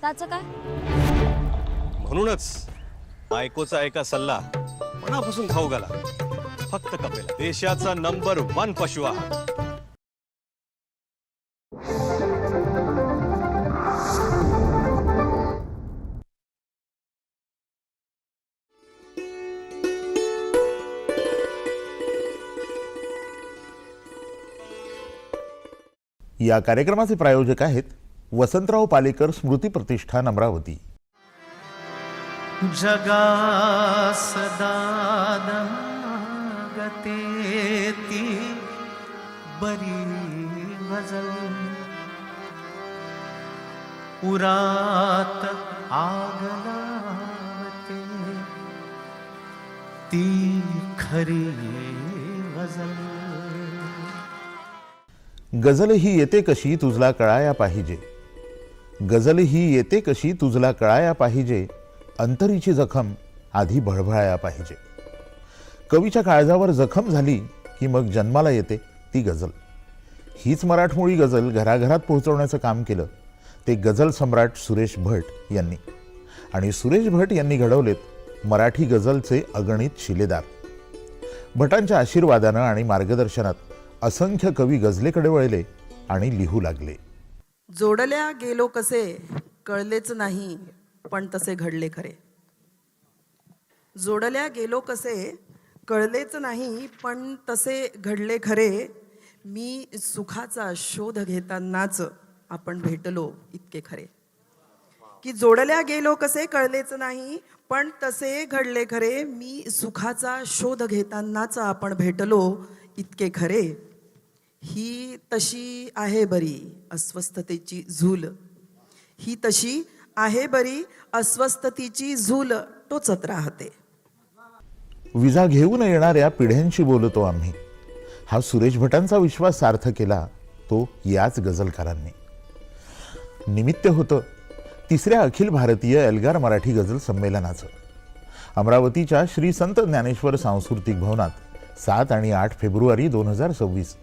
त्याचं काय? म्हणूनच बायकोचा एका सल्ला मनापासून खाऊ घाला. फक्त कपेला. देशाचा नंबर वन पशु आहार. या कार्यक्रमाचे प्रायोजक आहेत वसंतराव पालेकर स्मृती प्रतिष्ठान अमरावती. जगा सदा गते ती बरी गजल. उरात आग लावते ती खरी गजल. गझल ही येते कशी तुझला कळाया पाहिजे. गझल ही येते कशी तुझला कळाया पाहिजे? अंतरीची जखम आधी भळभळाया पाहिजे. कवीच्या काळजावर जखम झाली की मग जन्माला येते ती गझल. हीच मराठमोळी गझल घराघरात पोहोचवण्याचं काम केलं. ते गझल सम्राट सुरेश भट यांनी. आणि सुरेश भट यांनी घडवलेत मराठी गझलचे अगणित शिलेदार. भटांच्या आशीर्वादानं आणि मार्गदर्शनात असंख्य कवी गझलेकडे वळले आणि लिहू लागले. जोडल्या गेलो कसे कळलेच नाही पण तसे घडले खरे. जोडल्या गेलो कसे कळलेच नाही पण तसे घडले खरे मी सुखाचा शोध घेतानाच आपण भेटलो इतके खरे. की जोडल्या गेलो कसे कळलेच नाही पण तसे घडले खरे मी सुखाचा शोध घेतानाच आपण भेटलो इतके खरे. ही तशी आहे बरी अस्वस्थतेची झूल. ही तशी आहे बरी अस्वस्थतेची झूल टोचत राहते. विजा घेऊन येणाऱ्या पिढ्यांशी बोलतो आम्ही. हा सुरेश भटांचा विश्वास सार्थ केला तो याच गझलकारांनी. निमित्त होतं तिसऱ्या अखिल भारतीय एल्गार मराठी गझल संमेलनाचं. अमरावतीच्या श्री संत ज्ञानेश्वर सांस्कृतिक भवनात सात आणि आठ फेब्रुवारी दोन हजार सव्वीस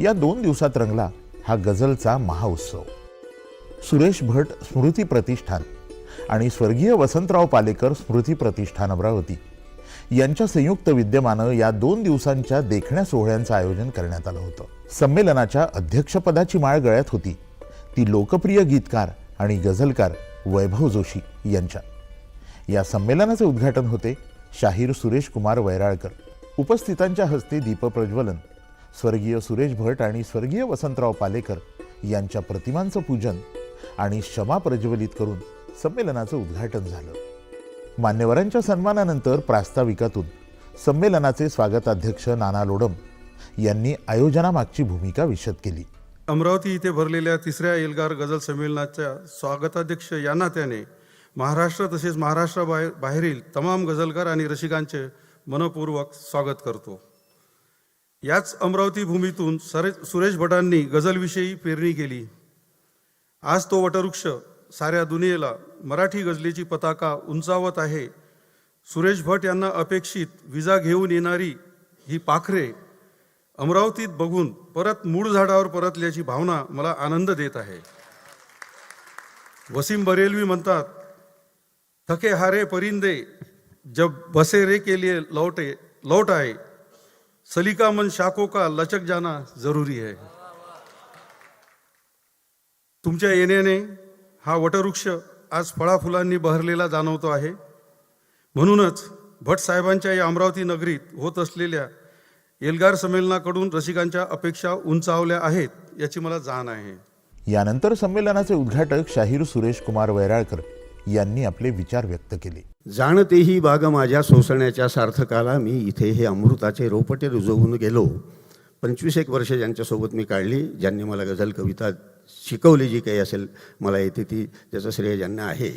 या दोन दिवसात रंगला हा गझलचा महाउत्सव. सुरेश भट स्मृती प्रतिष्ठान आणि स्वर्गीय वसंतराव पालेकर स्मृती प्रतिष्ठान अमरावती यांच्या संयुक्त विद्यमानं या दोन दिवसांच्या देखण्या सोहळ्यांचं आयोजन करण्यात आलं होतं. संमेलनाच्या अध्यक्षपदाची माळ गळ्यात होती. ती लोकप्रिय गीतकार आणि गझलकार वैभव जोशी यांच्या. या संमेलनाचे उद्घाटन होते शाहीर सुरेश कुमार वैराळकर. उपस्थितांच्या हस्ते दीपप्रज्वलन स्वर्गीय सुरेश भट आणि स्वर्गीय वसंतराव पालेकर यांच्या प्रतिमांचं पूजन आणि क्षमा प्रज्वलित करून संमेलनाचं उद्घाटन झालं. मान्यवरांच्या सन्मानानंतर प्रास्ताविकातून संमेलनाचे स्वागताध्यक्ष नाना लोडम यांनी आयोजनामागची भूमिका विशद केली. अमरावती इथे भरलेल्या तिसऱ्या एल्गार गझल संमेलनाच्या स्वागताध्यक्ष या नात्याने महाराष्ट्र तसेच महाराष्ट्राबाहेर बाहेरील तमाम गझलकार आणि रसिकांचे मनपूर्वक स्वागत करतो. याच अमरावती भूमीतून सरे सुरेश भटांनी गझलविषयी पेरणी केली. आज तो वटवृक्ष साऱ्या दुनियेला मराठी गझलेची पताका उंचावत आहे. सुरेश भट यांना अपेक्षित विजा घेऊन येणारी ही पाखरे अमरावतीत बघून परत मूळ झाडावर परतल्याची भावना मला आनंद देत आहे. वसीम बरेलवी म्हणतात थके हारे परिंदे जब बसेरे के लिए लौटे लौट आए सलीका मन शाखों का लचक जाना जरूरी है। तुमच्या येण्याने हा वटवृक्ष आज फळाफुलांनी बहरलेला जाणवतो आहे। म्हणूनच भट साहेबांच्या या अमरावती नगरीत होत असलेल्या एल्गार संमेलनाकडून रसिकांच्या अपेक्षा उंचावल्या आहेत याची मला जाण आहे। यानंतर संमेलनाचे उद्घाटक शाहीर सुरेश कुमार वैराळकर यांनी आपले विचार व्यक्त केले। जाणतेही बाग माझ्या सोसण्याच्या सार्थकाला. मी इथे हे अमृताचे रोपटे रुजवून गेलो. पंचवीस एक वर्ष ज्यांच्यासोबत मी काढली ज्यांनी मला गझल कविता शिकवली जी काही असेल मला येते ती त्याचं श्रेय ज्यांना आहे.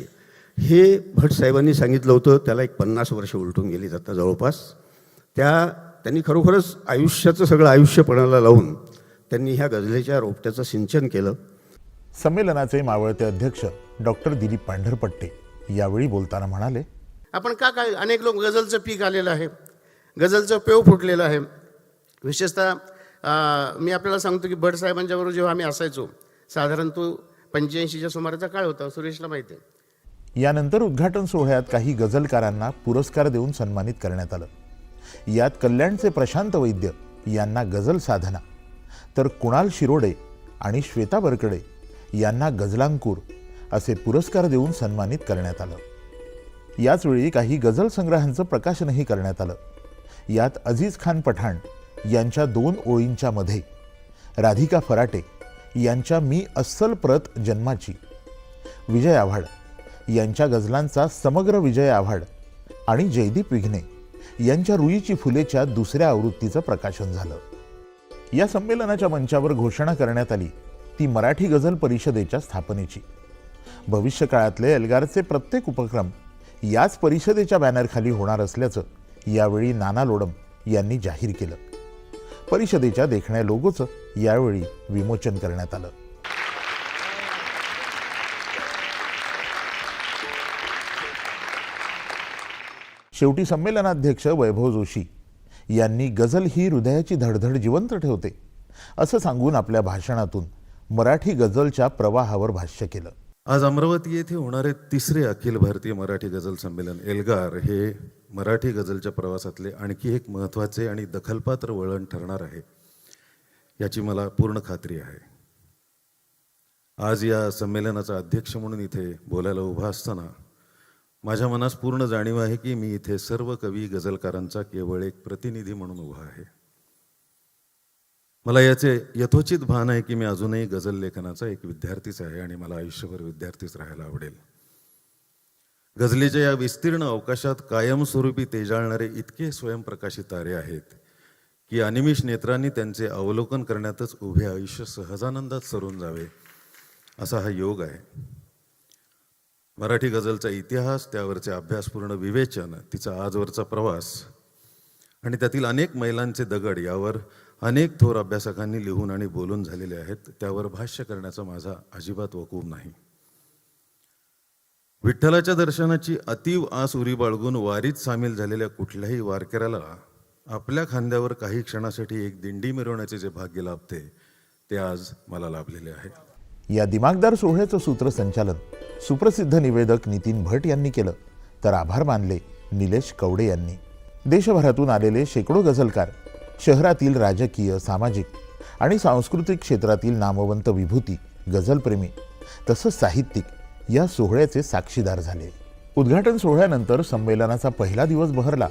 हे भट साहेबांनी सांगितलं होतं त्याला एक पन्नास वर्ष उलटून गेलीत आता जवळपास. त्या त्यांनी खरोखरच आयुष्याचं सगळं आयुष्यपणाला लावून त्यांनी ह्या गझलेच्या रोपट्याचं सिंचन केलं. संमेलनाचे मावळते अध्यक्ष डॉक्टर दिलीप पांढरपट्टे यावेळी बोलताना म्हणाले आपण का काय अनेक लोक गझलचं पीक आलेलं आहे. गझलचं पेव फुटलेलं आहे. विशेषतः मी आपल्याला सांगतो की भट साहेबांच्याबरोबर जेव्हा आम्ही असायचो साधारण तो पंच्याऐंशीच्या सुमाराचा काळ होता सुरेशला माहिती आहे. यानंतर उद्घाटन सोहळ्यात काही गझलकारांना पुरस्कार देऊन सन्मानित करण्यात आलं. यात कल्याणचे प्रशांत वैद्य यांना गझल साधना तर कुणाल शिरोडे आणि श्वेता बरकडे यांना गझलांकूर असे पुरस्कार देऊन सन्मानित करण्यात आलं. याचवेळी काही गझल संग्रहांचं प्रकाशनही करण्यात आलं. यात अजीज खान पठाण यांच्या दोन ओळींच्या मध्ये राधिका फराटे यांच्या मी अस्सल प्रत जन्माची विजय आव्हाड यांच्या गझलांचा समग्र विजय आव्हाड आणि जयदीप विघ्ने यांच्या रुईची फुलेच्या दुसऱ्या आवृत्तीचं प्रकाशन झालं. या संमेलनाच्या मंचावर घोषणा करण्यात आली ती मराठी गझल परिषदेच्या स्थापनेची. भविष्यकाळातले एल्गारचे प्रत्येक उपक्रम याच परिषदेच्या बॅनरखाली होणार असल्याचं यावेळी नाना लोडम यांनी जाहीर केलं. परिषदेच्या देखण्या लोगोचं यावेळी विमोचन करण्यात आलं. शेवटी संमेलनाध्यक्ष वैभव जोशी यांनी गझल ही हृदयाची धडधड जिवंत ठेवते असं सांगून आपल्या भाषणातून मराठी गझलच्या प्रवाहावर भाष्य केलं. आज अमरावती येथे होणारे तिसरे अखिल भारतीय मराठी गझल संमेलन एल्गार हे मराठी गझलच्या प्रवासातले आणखी एक महत्त्वाचे आणि दखलपात्र वळण ठरणार आहे. याची मला पूर्ण खात्री आहे. आज या संमेलनाचा अध्यक्ष म्हणून इथे बोलायला उभा असताना माझ्या मनास पूर्ण जाणीव आहे की मी इथे सर्व कवी गझलकारांचा केवळ एक प्रतिनिधी म्हणून उभा आहे. मला याचे यथोचित भान आहे की मी अजूनही गझल लेखनाचा एक विद्यार्थीच आहे आणि मला आयुष्यभर विद्यार्थीच राहायला आवडेल. गझलेच्या या विस्तीर्ण अवकाशात कायमस्वरूपी तेजाळणारे इतके स्वयंप्रकाशित तारे आहेत की अनिमिष नेत्रांनी त्यांचे अवलोकन करण्यातच उभे आयुष्य सहजानंदात सरून जावे असा हा योग आहे. मराठी गझलचा इतिहास त्यावरचे अभ्यासपूर्ण विवेचन तिचा आजवरचा प्रवास आणि त्यातील अनेक मैलांचे दगड यावर अनेक थोर अभ्यासकांनी लिहून आणि बोलून झालेले आहेत. त्यावर भाष्य करण्याचा माझा अजिबात वकूब नाही. विठ्ठलाच्या दर्शनाची अतीव आस उरी बाळगून वारीत सामील झालेल्या कुठल्याही वारकऱ्याला आपल्या खांद्यावर काही क्षणासाठी एक दिंडी मिरवण्याचे जे भाग्य लाभते ते आज मला लाभलेले आहे. या दिमागदार सोहळ्याचं सूत्रसंचालन सुप्रसिद्ध निवेदक नितीन भट यांनी केलं. तर आभार मानले निलेश कवडे यांनी. देशभरातून आलेले शेकडो गझलकार शहरातील राजकीय सामाजिक आणि सांस्कृतिक क्षेत्रातील नामवंत विभूती गझलप्रेमी तसंच साहित्यिक या सोहळ्याचे साक्षीदार झाले. उद्घाटन सोहळ्यानंतर संमेलनाचा पहिला दिवस बहरला.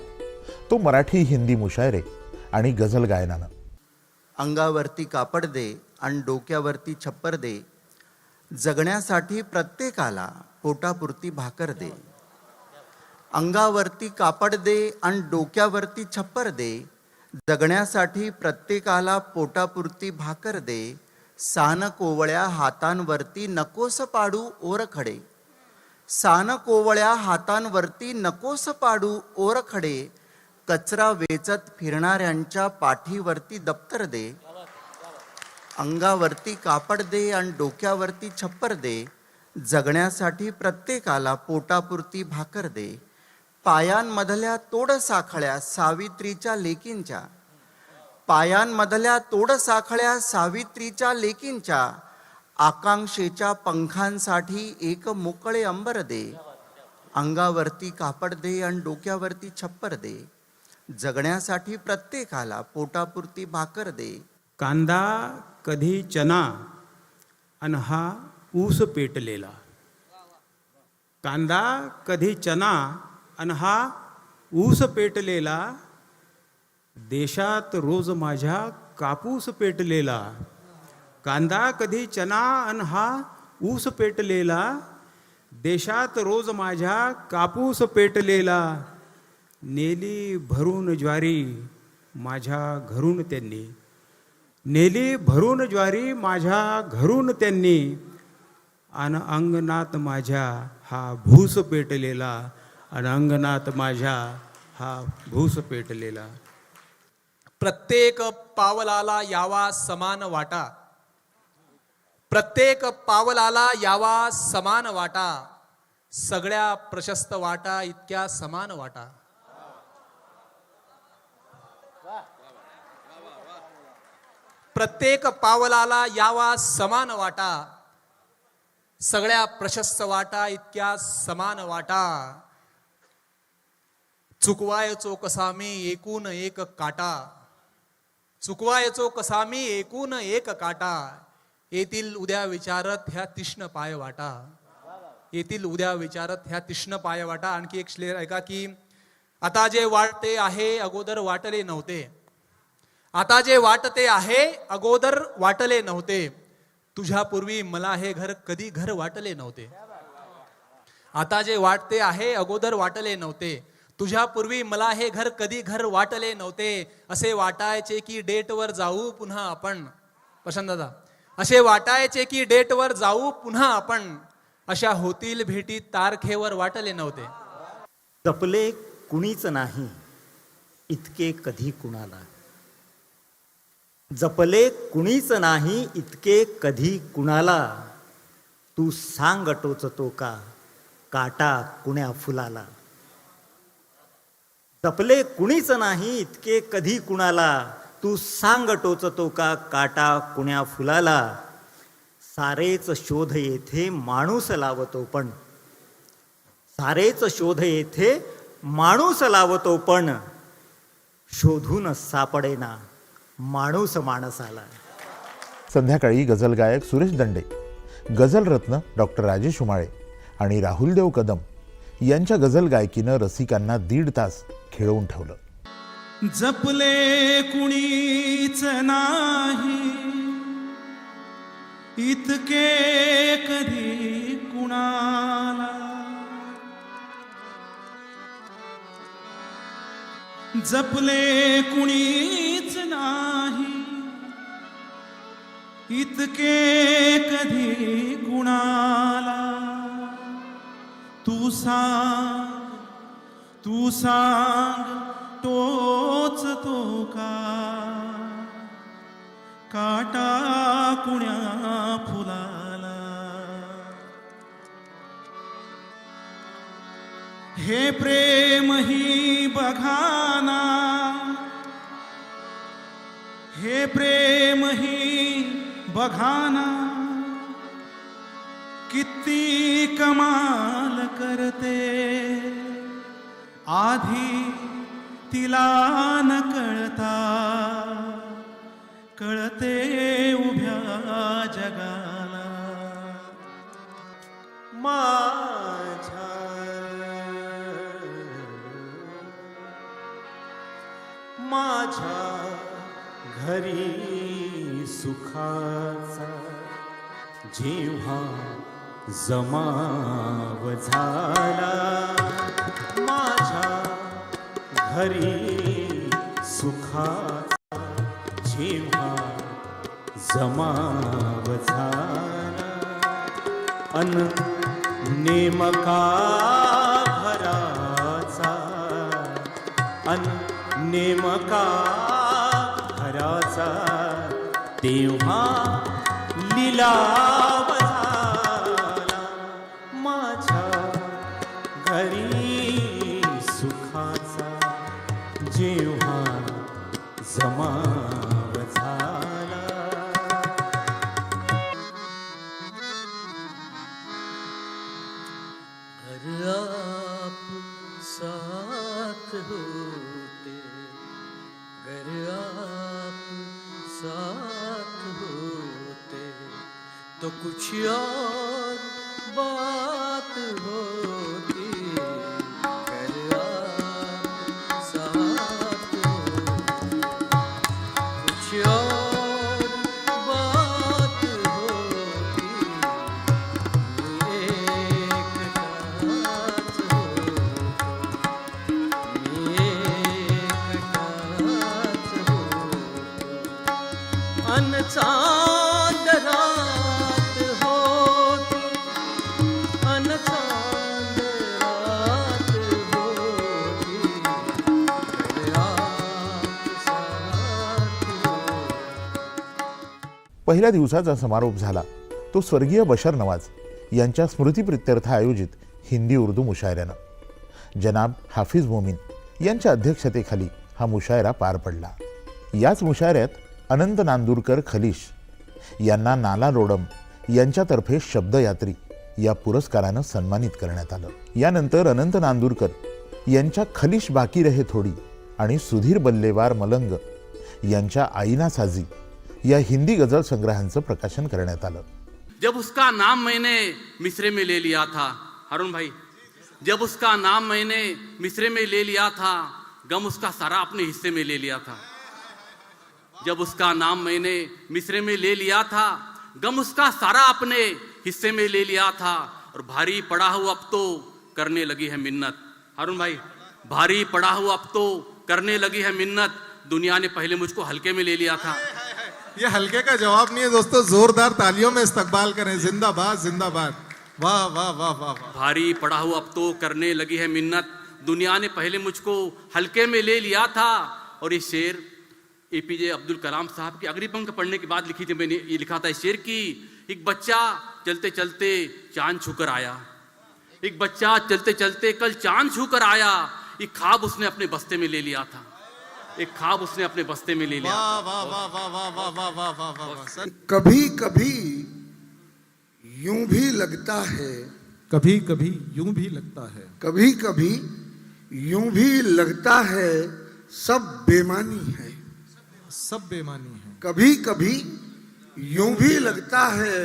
तो मराठी हिंदी मुशायरे आणि गझल गायनानं. अंगावरती कापड दे आणि डोक्यावरती छप्पर दे. जगण्यासाठी प्रत्येकाला पोटापुरती भाकर दे. अंगावरती कापड दे आणि डोक्यावरती छप्पर दे. जगण्यासाठी प्रत्येकाला पोटापुरती भाकर दे सान कोवळ्या हातांवरती नकोस पाडू ओरखडे सान कोवळ्या हातांवरती नकोस पाडू ओरखडे कचरा वेचत फिरणाऱ्यांच्या पाठीवरती दप्तर दे. अंगावरती कापड दे आणि डोक्यावरती छप्पर दे. जगण्यासाठी प्रत्येकाला पोटापुरती भाकर दे. पायांमधल्या तोड साखळ्या सावित्रीच्या लेकींच्या. पायांमधल्या तोड साखळ्या सावित्रीच्या लेकींच्या. आकांक्षेच्या पंखांसाठी एक मोकळे अंबर दे. अंगावरती कापड दे आणि डोक्यावरती छप्पर दे. जगण्यासाठी प्रत्येकाला पोटापुरती भाकर दे. कांदा कधी चना आणि हा ऊस पेटलेला. कांदा कधी चना आणि हा ऊस पेटलेला देशात रोज माझ्या कापूस पेटलेला. कांदा कधी चना आणि हा ऊस पेटलेला देशात रोज माझ्या कापूस पेटलेला. नेली भरून ज्वारी माझ्या घरून त्यांनी. नेली भरून ज्वारी माझ्या घरून त्यांनी. अन अंगणात माझ्या हा भूस पेटलेला. अन अंगणात माझ्या हा भूस पेटलेला. प्रत्येक पावलाला यावा समान वाटा. प्रत्येक पावलाला यावा समान वाटा. सगळ्या प्रशस्त वाटा इतक्या समान वाटा. प्रत्येक पावलाला यावा समान वाटा. सगळ्या प्रशस्त वाटा इतक्या समान वाटा. चुकवायचो कसा मी एकूण एक काटा. चुकवायचो कसा मी एकूण एक काटा. येतील उद्या विचारत ह्या तीक्ष्ण पाय वाटा. येतील उद्या विचारत ह्या तीक्ष्ण पाय वाटा. आणखी एक श्लेर ऐका की आता जे वाटते आहे अगोदर वाटले नव्हते. आता जे वाटते आहे अगोदर वाटले नव्हते. तुझ्यापूर्वी मला हे घर कधी घर वाटले नव्हते. आता जे वाटते आहे अगोदर वाटले नव्हते. तुझ्यापूर्वी मला हे घर कधी घर वाटले नव्हते. असे वाटायचे की डेटवर जाऊ पुन्हा आपण. प्रशांत दादा असे वाटायचे की डेटवर जाऊ पुन्हा आपण. अशा होतील भेटी तारखेवर वाटले नव्हते. जपले कुणीच नाही इतके कधी कुणाला? जपले कुणीच नाही इतके कधी कुणाला? तू सांग टोचतो का? काटा कुण्या फुलाला? तपले कुणीच नाही इतके कधी कुणाला? तू सांग टोचतो का काटा कुण्या फुलाला? सारेच शोध येथे माणूस लावतो पण. सारेच शोध येथे माणूस लावतो पण. शोधून सापडेना माणूस माणसाला. संध्याकाळी गझल गायक सुरेश दंडे गझल रत्न डॉक्टर राजेश उमाळे आणि राहुलदेव कदम यांच्या गझल गायकीनं रसिकांना दीड तास खेळवून ठेवलं. जपले कुणीच नाही. इतके कधी कुणाला? जपले कुणीच नाही. इतके कधी कुणाला? तू सांग. तू सांग तोच तो का? काटा कुण्या फुलाला? हे प्रेम ही बघाना हे प्रेम ही बघाना किती कमाल करते. आधी तिला न कळता कळते उभ्या जगाला. माझ्या माझ्या घरी सुखाचा जेव्हा जमाव झाला. माझ्या घरी सुखाचा जेव्हा जमाव झाला. अन नेमका घराचा अन नेमका घराचा तेव्हा लिला तो पहिल्या दिवसाचा समारोप झाला. तो स्वर्गीय बशर नवाज यांच्या स्मृतीप्रित्यर्थ आयोजित हिंदी उर्दू मुशायऱ्यानं. जनाब हाफिज मोमीन यांच्या अध्यक्षतेखाली हा मुशायरा पार पडला. याच मुशायऱ्यात अनंत नांदूरकर खलिश यांना नाला रोडम यांच्यातर्फे शब्दयात्री या पुरस्कारानं सन्मानित करण्यात आलं. यानंतर अनंत नांदूरकर यांच्या खलिश बाकी रहे थोडी आणि सुधीर बल्लेवार मलंग यांच्या आईना साजी या हिंदी गझल संग्रहांचं प्रकाशन करण्यात आलं. जब उसका नाम मैंने मिसरे में ले लिया था अरुण भाई जब उसका नाम मैंने मिसरे में ले लिया था गम उसका सारा अपने हिस्से में ले लिया था। जब उसका नाम मैंने मिसरे में ले लिया था गम उसका सारा अपने हिस्से में ले लिया था और भारी पड़ा हूँ अब तो करने लगी है मिन्नत। अरुण भाई भारी पड़ा हूँ अब तो करने लगी है मिन्नत। दुनिया ने पहले मुझको हल्के में ले लिया था। ये हल्के का जवाब नहीं है दोस्तों, जोरदार तालियों में इस्तकबाल करें। जिंदाबाद जिंदाबाद। वाह वाह वाह वाह भारी पड़ा हूँ अब तो करने लगी है मिन्नत। दुनिया ने पहले मुझको हल्के में ले लिया था। और ये शेर ए एपीजे अब्दुल कलाम साहब की अग्निपंख पढ़ने के बाद लिखी थी मैंने, ये लिखा था इस शेर की, एक बच्चा चलते चलते चाँद छूकर आया। एक बच्चा चलते चलते कल चाँद छूकर आया। एक खाब उसने अपने बस्ते में ले लिया था। एक खाब उसने अपने बस्ते में ले लिया कभी कभी यूँ भी लगता है कभी कभी यूँ भी लगता है कभी कभी यूँ भी लगता है सब बेमानी है सब बेमानी है कभी कभी यूँ भी लगता है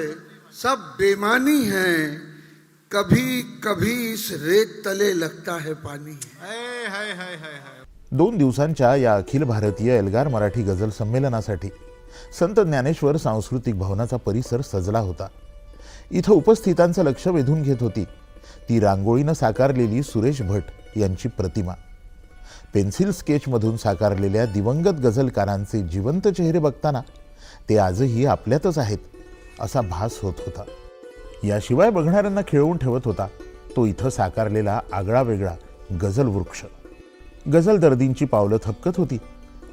सब बेमानी है कभी कभी इस रेत तले लगता है पानी है, हाय हाय हाय हाय दोन दिवसांच्या या अखिल भारतीय एल्गार मराठी गझल संमेलनासाठी संत ज्ञानेश्वर सांस्कृतिक भवनाचा परिसर सजला होता. इथं उपस्थितांचं लक्ष वेधून घेत होती. ती रांगोळीनं साकारलेली सुरेश भट यांची प्रतिमा. पेन्सिल स्केचमधून साकारलेल्या दिवंगत गझलकारांचे जिवंत चेहरे बघताना ते आजही आपल्यातच आहेत असा भास होत होता. याशिवाय बघणाऱ्यांना खिळवून ठेवत होता तो इथं साकारलेला आगळा वेगळा गझल वृक्ष गझल दर्दींची पावलं थपकत होती.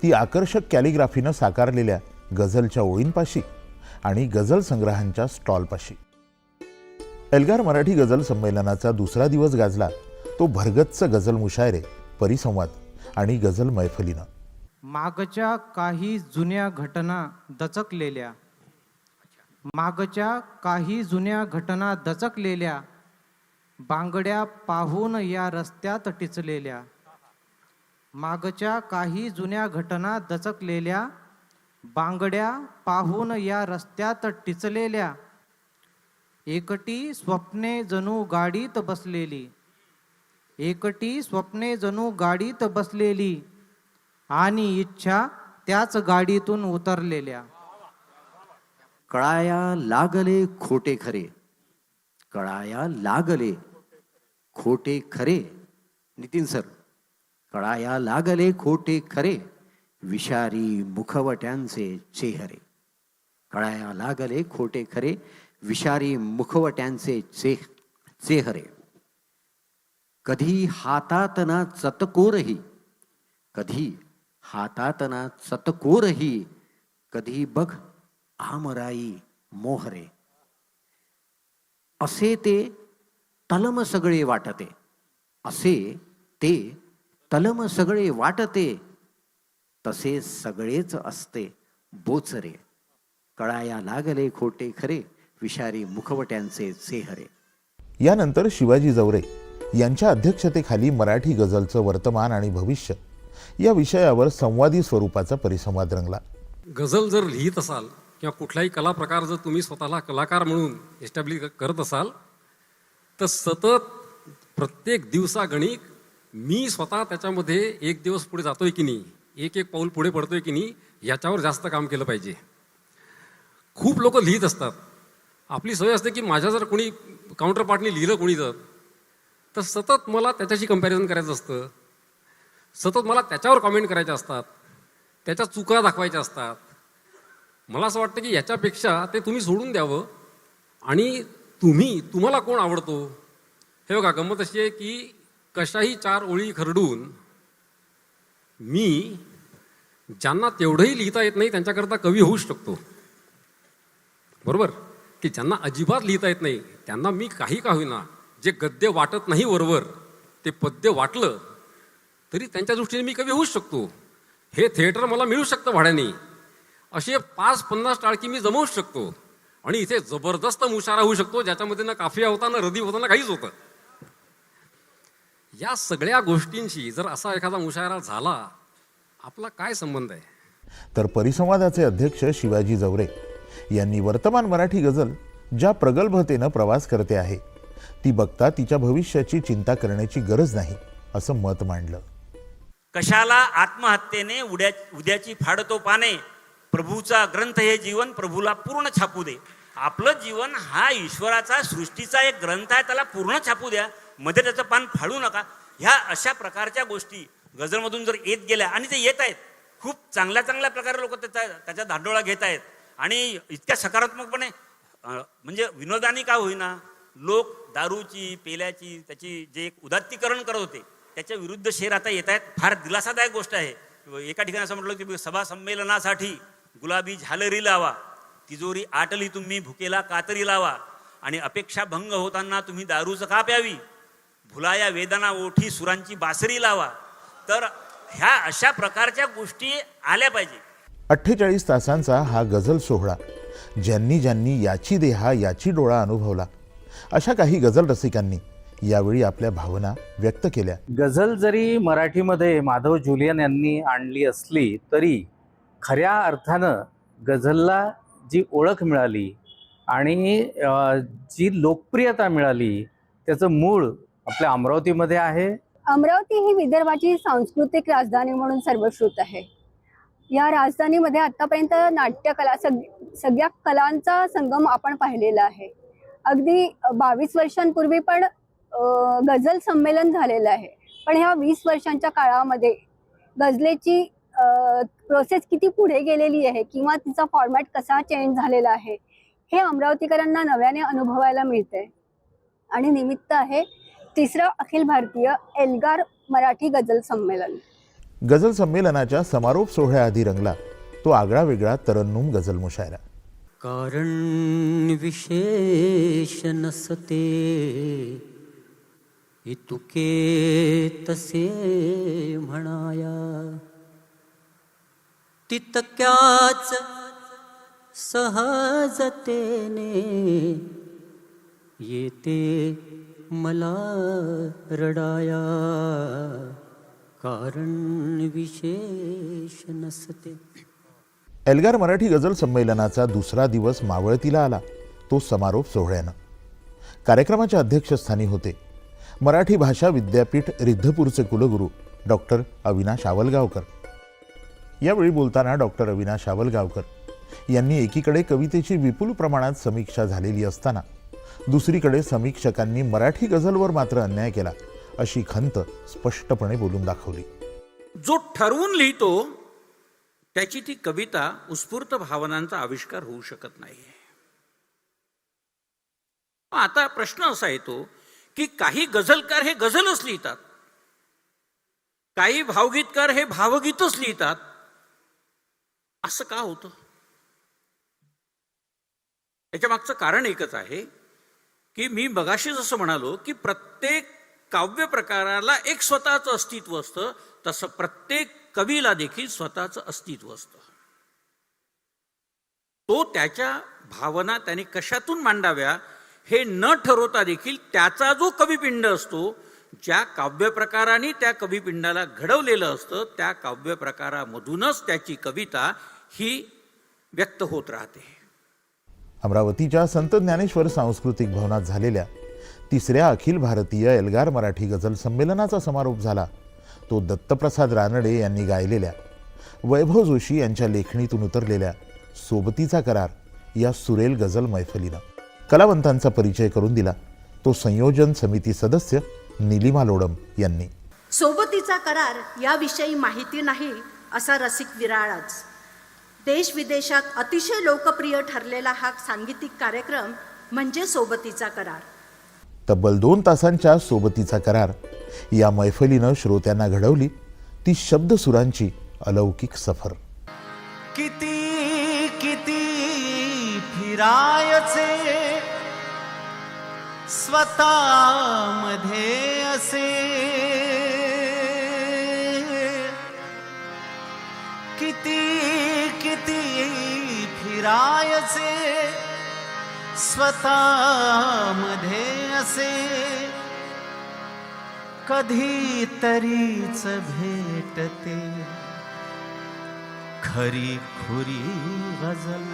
ती आकर्षक कॅलिग्राफीनं साकारलेल्या गझलच्या ओळींपाशी आणि गझल संग्रहांच्या स्टॉलपाशी. एल्गार मराठी गझल संमेलनाचा दुसरा दिवस गाजला तो भरगच्च गझल मुशायरे परिसंवाद आणि गझल मैफलीनं. मागच्या काही जुन्या घटना दचकलेल्या. मागच्या काही जुन्या घटना दचकलेल्या. बांगड्या पाहून या रस्त्यात टिचलेल्या. मागच्या काही जुन्या घटना दचकलेल्या बांगड्या पाहून या रस्त्यात टिचलेल्या. एकटी स्वप्ने जणू गाडीत बसलेली. एकटी स्वप्ने जणू गाडीत बसलेली. आणि इच्छा त्याच गाडीतून उतरलेल्या. कळाया लागले खोटे खरे. कळाया लागले खोटे खरे. नितीन सर कळाया लागले खोटे खरे विषारी मुखवट्यांचे चेहरे. कळाया लागले खोटे खरे विषारी मुखवट्यांचे चे चेहरे. कधी हातात ना चतकोरही कधी हातात ना चतकोरही कधी बघ आमराई मोहरे. असे ते तलम सगळे वाटते असे ते तलम सगळे वाटते तसे सगळेच असते बोचरे. कळाया लागले खोटे खरे विषारी मुखवट्यांचे चेहरे. यानंतर शिवाजी जवरे यांच्या अध्यक्षतेखाली मराठी गझलचं वर्तमान आणि भविष्य या विषयावर संवादी स्वरूपाचा परिसंवाद रंगला. गझल जर लिहित असाल किंवा कुठलाही कला प्रकार जर तुम्ही स्वतःला कलाकार म्हणून एस्टॅब्लिश करत असाल तर सतत प्रत्येक दिवसागणिक मी स्वतः त्याच्यामध्ये एक दिवस पुढे जातोय की नाही एक एक पाऊल पुढे पडतोय की नाही याच्यावर जास्त काम केलं पाहिजे. खूप लोक लिहित असतात. आपली सोय असते की माझ्या जर कोणी काउंटर पार्टनी लिहिलं कोणी जर तर सतत मला त्याच्याशी कंपॅरिझन करायचं असतं. सतत मला त्याच्यावर कॉमेंट करायच्या असतात. त्याच्या चुका दाखवायच्या असतात. मला असं वाटतं की याच्यापेक्षा ते तुम्ही सोडून द्यावं. आणि तुम्ही तुम्हाला कोण आवडतो? हे बघा गंमत अशी आहे की कशाही चार ओळी खरडून मी ज्यांना तेवढंही लिहिता येत नाही त्यांच्याकरता कवी होऊ शकतो. बरोबर? की ज्यांना अजिबात लिहिता येत नाही त्यांना मी काही का होईना जे गद्य वाटत नाही वरवर ते पद्य वाटलं तरी त्यांच्या दृष्टीने मी कवी होऊ शकतो. हे थिएटर मला मिळू शकतं भाड्याने. असे पाच पन्नास टाळकी मी जमवू शकतो. आणि इथे जबरदस्त मुशारा होऊ शकतो ज्याच्यामध्ये ना काफिया होता ना रदी होता ना काहीच होतं. या सगळ्या गोष्टींशी जर असा एखादा मुशायरा झाला आपला काय संबंध आहे? तर परिसंवादाचे अध्यक्ष शिवाजी जवरे यांनी वर्तमान मराठी गझल ज्या प्रगल्भतेनं प्रवास करते आहे ती बघता तिच्या भविष्याची चिंता करण्याची गरज नाही असं मत मांडलं. कशाला आत्महत्येने उद्या उद्याची फाडतो पाने प्रभूचा ग्रंथ हे जीवन प्रभूला पूर्ण छापू दे? आपलं जीवन हा ईश्वराचा सृष्टीचा एक ग्रंथ आहे त्याला पूर्ण छापू द्या. मध्ये त्याचं पान फाडू नका. ह्या अशा प्रकारच्या गोष्टी गझलमधून जर येत गेल्या आणि ते येत आहेत खूप चांगल्या चांगल्या प्रकारे लोक त्याचा त्याचा धांडोळा घेत आहेत. आणि इतक्या सकारात्मकपणे म्हणजे विनोदानी का होईना लोक दारूची पेल्याची त्याची जे एक उदात्तीकरण करत होते त्याच्या विरुद्ध शेर आता येत आहेत. फार दिलासादायक गोष्ट आहे. एका ठिकाणी असं म्हटलं की सभा संमेलनासाठी गुलाबी झालरी लावा तिजोरी आटली तुम्ही भुकेला कातरी लावा आणि अपेक्षा भंग होताना तुम्ही दारूचं का प्यावी भुलाया वेदना ओठी सुरांची बासरी लावा. तर ह्या अशा प्रकारच्या गोष्टी आल्या पाहिजे. अठ्ठेचाळीस तासांचा हा गझल सोहळा ज्यांनी ज्यांनी याची देहा याची डोळा अनुभवला अशा काही गझल रसिकांनी यावेळी आपल्या भावना व्यक्त केल्या. गझल जरी मराठीमध्ये माधव जुलियन यांनी आणली असली तरी खऱ्या अर्थानं गझलला जी ओळख मिळाली आणि जी लोकप्रियता मिळाली त्याचं मूळ आपल्या अमरावतीमध्ये आहे. अमरावती ही विदर्भाची सांस्कृतिक राजधानी म्हणून सर्वश्रुत आहे. या राजधानीमध्ये आतापर्यंत नाट्यकला सग सगळ्या कलांचा संगम आपण पाहिलेला आहे. अगदी बावीस वर्षांपूर्वी पण गझल संमेलन झालेलं आहे. पण ह्या वीस वर्षांच्या काळामध्ये गझलेची प्रोसेस किती पुढे गेलेली आहे किंवा तिचा फॉर्मॅट कसा चेंज झालेला आहे हे अमरावतीकरांना नव्याने अनुभवायला मिळते आणि निमित्त आहे तिसरं अखिल भारतीय एल्गार मराठी गझल संमेलन. गझल संमेलनाच्या समारोप सोहळ्याआधी रंगला. तो आगळा वेगळा तरन्नुम गझल मुशायरा. कारण विशेष नसते. इतुके तसे म्हणाया. तितक्याच सहजतेने येते मला रडाया. कारण विशेष नसते. एल्गार मराठी गझल संमेलनाचा दुसरा दिवस मावळतीला आला. तो समारोप सोहळ्यानं. कार्यक्रमाच्या अध्यक्षस्थानी होते. मराठी भाषा विद्यापीठ रिद्धपूरचे कुलगुरू डॉक्टर अविनाश आवलगावकर. यावेळी बोलताना डॉक्टर अविनाश आवलगावकर यांनी एकीकडे कवितेची विपुल प्रमाणात समीक्षा झालेली असताना दुसरीकडे समीक्षकांनी मराठी गझलवर मात्र अन्याय केला अशी खंत स्पष्टपणे बोलून दाखवली. जो ठरवून लिहितो त्याची ती कविता उत्स्फूर्त भावनांचा आविष्कार होऊ शकत नाही. आता प्रश्न असा येतो की काही गझलकार हे गझलच लिहितात. काही भावगीतकार हे भावगीतच लिहितात. असं का होतं? याच्या मागचं कारण एकच आहे की मी बघाशी जसं म्हणालो की प्रत्येक काव्य प्रकाराला एक स्वतःचं अस्तित्व असतं तसं प्रत्येक कवीला देखील स्वतःचं अस्तित्व असतं. तो त्याच्या भावना त्याने कशातून मांडाव्या हे न ठरवता देखील त्याचा जो कविपिंड असतो ज्या काव्यप्रकाराने त्या कविपिंडाला घडवलेलं असतं त्या काव्यप्रकारामधूनच त्याची कविता ही व्यक्त होत राहते. अमरावतीच्या संत ज्ञानेश्वर सांस्कृतिक भवनात झालेल्या तिसऱ्या अखिल भारतीय एल्गार मराठी गझल संमेलनाचा समारोप झाला. तो दत्तप्रसाद रानडे यांनी गायलेल्या वैभव जोशी यांच्या लेखणीतून उतरलेल्या सोबतीचा करार या सुरेल गझल मैफलीनं कलावंतांचा परिचय करून दिला. तो संयोजन समिती सदस्य निलिमा लोडम यांनी. सोबतीचा करार याविषयी माहिती नाही असा रसिक विराळच. देश विदेशात अतिशय लोकप्रिय ठरलेला हा सांगीतिक कार्यक्रम म्हणजे सोबतीचा करार. तब्बल दोन तासांच्या सोबतीचा करार. या मैफलीनं श्रोत्यांना घडवली ती शब्दसुरांची अलौकिक सफर. किती किती फिरायचे? स्वतःमध्ये असे. किती किती फिरायचे स्वतःमध्ये असे कधी तरीच भेटते खरी खुरी गजल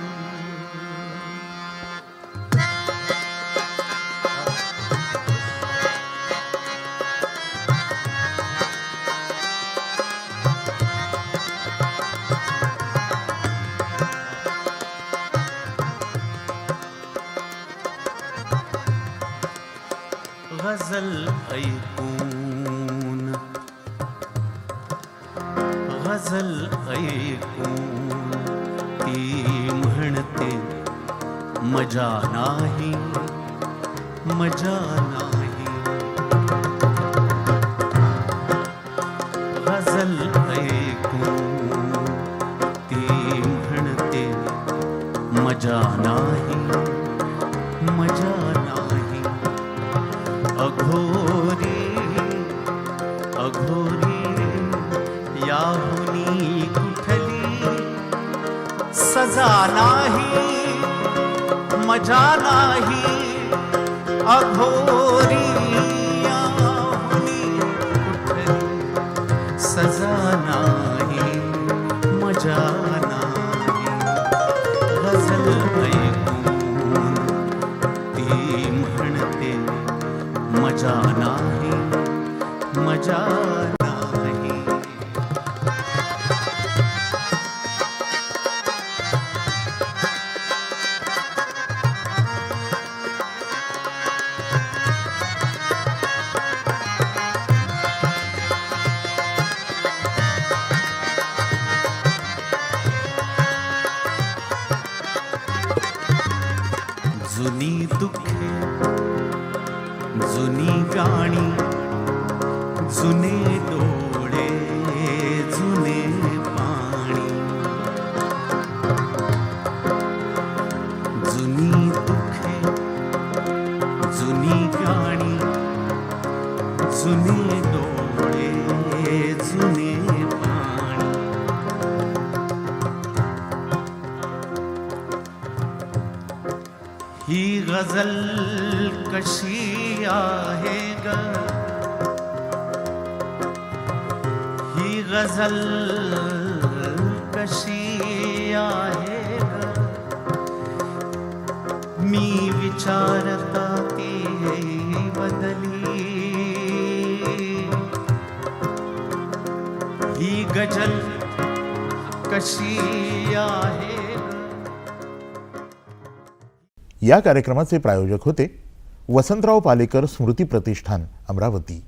गजल ऐकून गजल ऐकून ती म्हणते मजा नाही मजा नाही मजा नाही अघोरी गझल कशी आहे मी विचारता ती बदली. ही गजल कशी आहे या कार्यक्रमाचे प्रायोजक होते वसंतराव पालेकर स्मृती प्रतिष्ठान अमरावती.